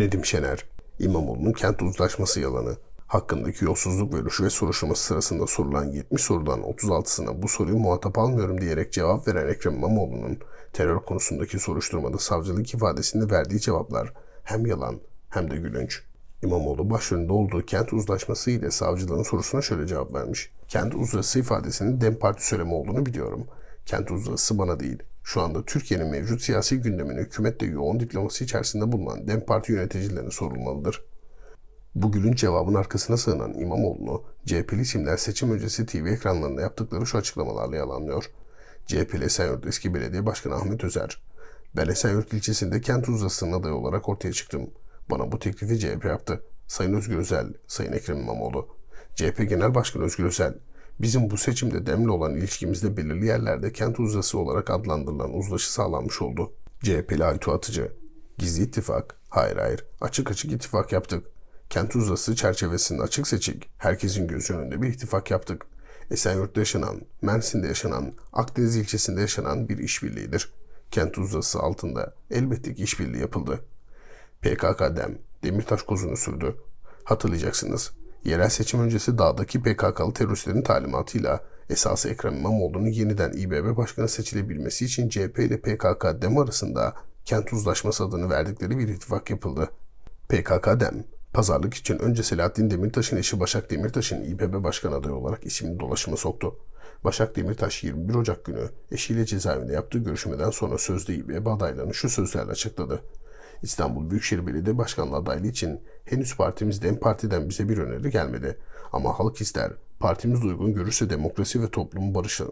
Nedim Şener, İmamoğlu'nun kent uzlaşması yalanı, hakkındaki yolsuzluk ve rüşvet soruşturması sırasında sorulan 70 sorudan 36'sına bu soruyu muhatap almıyorum diyerek cevap veren Ekrem İmamoğlu'nun terör konusundaki soruşturmada savcılık ifadesinde verdiği cevaplar hem yalan hem de gülünç. İmamoğlu başrolünde olduğu kent uzlaşması ile savcılığın sorusuna şöyle cevap vermiş. Kent uzlaşısı ifadesinin DEM Parti söylemi olduğunu biliyorum. Kent uzlaşısı bana değil. Şu anda Türkiye'nin mevcut siyasi gündemini hükümetle yoğun diploması içerisinde bulunan DEM Parti yöneticilerine sorulmalıdır. Bu gülünç cevabın arkasına sığınan İmamoğlu'nu CHP'li isimler seçim öncesi TV ekranlarında yaptıkları şu açıklamalarla yalanlıyor. CHP'li Esenyurt eski belediye başkanı Ahmet Özer, ben Esenyurt ilçesinde kent uzlasının adayı olarak ortaya çıktım. Bana bu teklifi CHP yaptı. Sayın Özgür Özel, Sayın Ekrem İmamoğlu. CHP Genel Başkanı Özgür Özel, bizim bu seçimde demle olan ilişkimizde belirli yerlerde kent uzlası olarak adlandırılan uzlaşı sağlanmış oldu. CHP'li Aytu Atıcı, gizli ittifak, hayır hayır, açık açık ittifak yaptık. Kent uzlası çerçevesinde açık seçik, herkesin gözü önünde bir ittifak yaptık. Esenyurt'ta yaşanan, Mersin'de yaşanan, Akdeniz ilçesinde yaşanan bir işbirliğidir. Kent uzlası altında elbette ki işbirliği yapıldı. PKK dem, Demirtaş kozunu sürdü. Hatırlayacaksınız. Yerel seçim öncesi dağdaki PKK'lı teröristlerin talimatıyla esası Ekrem İmamoğlu'nun yeniden İBB başkanı seçilebilmesi için CHP ile PKK dem arasında kent uzlaşması adını verdikleri bir ittifak yapıldı. PKK dem, pazarlık için önce Selahattin Demirtaş'ın eşi Başak Demirtaş'ın İBB başkan adayı olarak ismini dolaşıma soktu. Başak Demirtaş 21 Ocak günü eşiyle cezaevinde yaptığı görüşmeden sonra sözde İBB adaylarını şu sözlerle açıkladı. İstanbul Büyükşehir Belediye Başkanlığı adaylığı için henüz partimiz DEM Parti'den bize bir öneri gelmedi. Ama halk ister, partimiz uygun görürse demokrasi ve toplum barışı,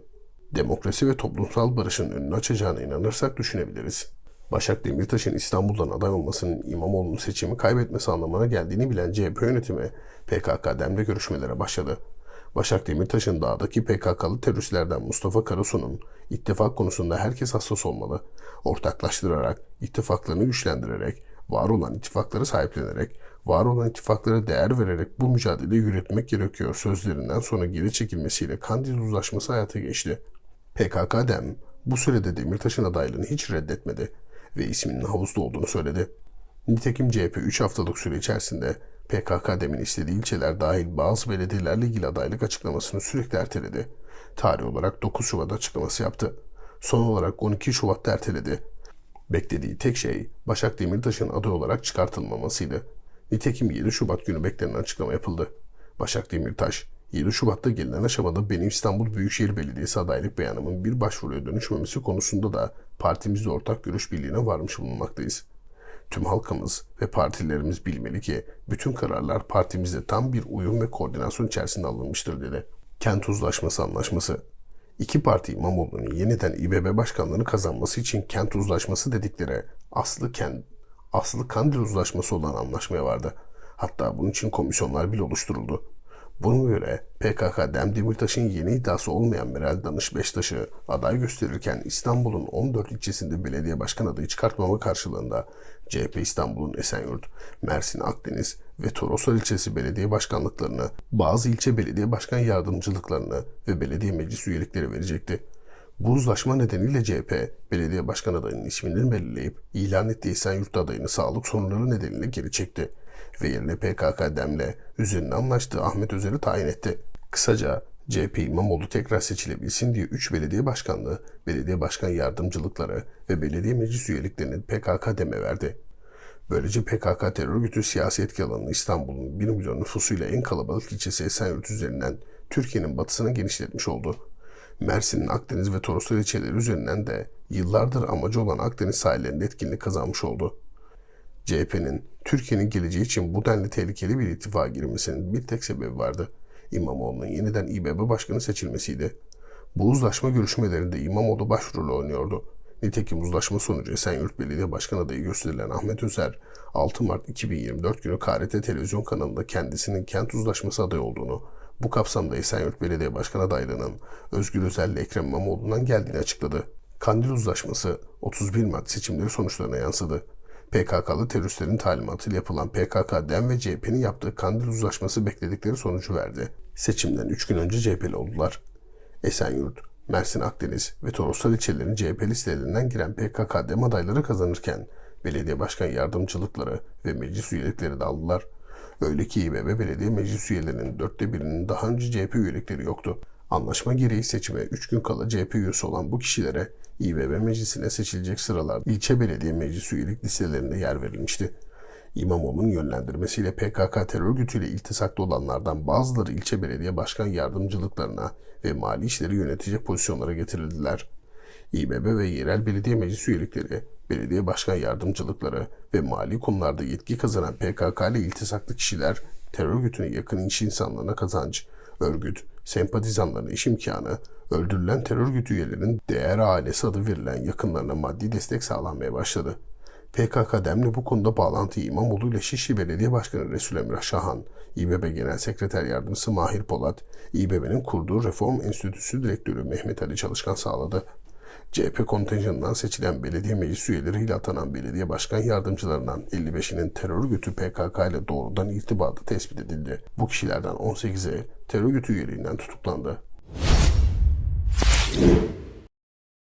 demokrasi ve toplumsal barışın önünü açacağına inanırsak düşünebiliriz. Başak Demirtaş'ın İstanbul'dan aday olmasının İmamoğlu'nun seçimi kaybetmesi anlamına geldiğini bilen CHP yönetimi PKK demle görüşmelere başladı. Başak Demirtaş'ın dağdaki PKK'lı teröristlerden Mustafa Karasu'nun ittifak konusunda herkes hassas olmalı, ortaklaştırarak, ittifaklarını güçlendirerek, var olan ittifakları sahiplenerek, var olan ittifaklara değer vererek bu mücadeleyi yürütmek gerekiyor sözlerinden sonra geri çekilmesiyle Kandil Uzlaşması hayata geçti. PKK dem bu sürede Demirtaş'ın adaylığını hiç reddetmedi ve isminin havuzda olduğunu söyledi. Nitekim CHP 3 haftalık süre içerisinde PKK demin istediği ilçeler dahil bazı belediyelerle ilgili adaylık açıklamasını sürekli erteledi. Tarih olarak 9 Şubat açıklaması yaptı. Son olarak 12 Şubat'ta erteledi. Beklediği tek şey Başak Demirtaş'ın aday olarak çıkartılmamasıydı. Nitekim 7 Şubat günü beklenen açıklama yapıldı. Başak Demirtaş, 7 Şubat'ta gelinen aşamada benim İstanbul Büyükşehir Belediyesi adaylık beyanımın bir başvuruya dönüşmemesi konusunda da partimizle ortak görüş birliğine varmış bulunmaktayız. Tüm halkımız ve partilerimiz bilmeli ki bütün kararlar partimizde tam bir uyum ve koordinasyon içerisinde alınmıştır dedi. Kent Uzlaşması Anlaşması İki parti İmamoğlu'nun yeniden İBB başkanlığını kazanması için kent uzlaşması dedikleri aslı kent, aslı Kandil uzlaşması olan anlaşmaya vardı. Hatta bunun için komisyonlar bile oluşturuldu. Buna göre PKK Dem Demirtaş'ın yeni iddiası olmayan Meral Danış Beştaş'ı aday gösterirken İstanbul'un 14 ilçesinde belediye başkan adayı çıkartmama karşılığında CHP İstanbul'un Esenyurt, Mersin Akdeniz ve Toroslar ilçesi belediye başkanlıklarını, bazı ilçe belediye başkan yardımcılıklarını ve belediye meclis üyelikleri verecekti. Bu uzlaşma nedeniyle CHP, belediye başkan adayının ismini belirleyip ilan ettiği Esenyurt adayını sağlık sorunları nedeniyle geri çekti ve yerine PKK demle üzerine anlaştığı Ahmet Özer'i tayin etti. Kısaca CHP İmamoğlu tekrar seçilebilsin diye 3 belediye başkanlığı, belediye başkan yardımcılıkları ve belediye meclis üyeliklerini PKK deme verdi. Böylece PKK terör örgütü siyasi etki alanını İstanbul'un 1 milyon nüfusuyla en kalabalık ilçesi Esenyurt üzerinden Türkiye'nin batısına genişletmiş oldu. Mersin'in Akdeniz ve Toroslar ilçeleri üzerinden de yıllardır amacı olan Akdeniz sahillerinde etkinlik kazanmış oldu. CHP'nin Türkiye'nin geleceği için bu denli tehlikeli bir ittifaka girmesinin bir tek sebebi vardı. İmamoğlu'nun yeniden İBB başkanı seçilmesiydi. Bu uzlaşma görüşmelerinde İmamoğlu başrolü oynuyordu. Nitekim uzlaşma sonucu Esenyurt Belediye Başkan adayı gösterilen Ahmet Özer, 6 Mart 2024 günü KRT televizyon kanalında kendisinin kent uzlaşması adayı olduğunu, bu kapsamda Esenyurt Belediye Başkan adaylığının Özgür Özel ile Ekrem İmamoğlu'ndan geldiğini açıkladı. Kandil Uzlaşması 31 Mart seçimleri sonuçlarına yansıdı. PKK'lı teröristlerin talimatıyla yapılan PKK, DEM ve CHP'nin yaptığı Kandil Uzlaşması bekledikleri sonucu verdi. Seçimden 3 gün önce CHP'li oldular. Esenyurt, Mersin Akdeniz ve Toroslar ilçelerinin CHP listelerinden giren PKK, DEM adayları kazanırken belediye başkan yardımcılıkları ve meclis üyelikleri de aldılar. Öyle ki İBB belediye meclis üyelerinin dörtte birinin daha önce CHP üyelikleri yoktu. Anlaşma gereği seçime 3 gün kala CHP üyesi olan bu kişilere İBB meclisine seçilecek sıralar ilçe belediye meclis üyelik listelerinde yer verilmişti. İmamoğlu'nun yönlendirmesiyle PKK terör örgütüyle iltisaklı olanlardan bazıları ilçe belediye başkan yardımcılıklarına ve mali işleri yönetecek pozisyonlara getirildiler. İBB ve yerel belediye meclis üyelikleri, belediye başkan yardımcılıkları ve mali konularda yetki kazanan PKK ile iltisaklı kişiler terör örgütüne yakın iş insanlarına kazanç, örgüt, sempatizanlarına iş imkanı, öldürülen terör örgütü üyelerinin değer ailesi adı verilen yakınlarına maddi destek sağlanmaya başladı. PKK demli bu konuda bağlantıyı İmamoğlu ile Şişli Belediye Başkanı Resul Emrah Şahan, İBB Genel Sekreter Yardımcısı Mahir Polat, İBB'nin kurduğu Reform Enstitüsü Direktörü Mehmet Ali Çalışkan sağladı. CHP kontenjanından seçilen belediye meclis üyeleriyle atanan belediye başkan yardımcılarından 55'inin terör örgütü PKK ile doğrudan irtibatı tespit edildi. Bu kişilerden 18'e terör örgütü üyeliğinden tutuklandı.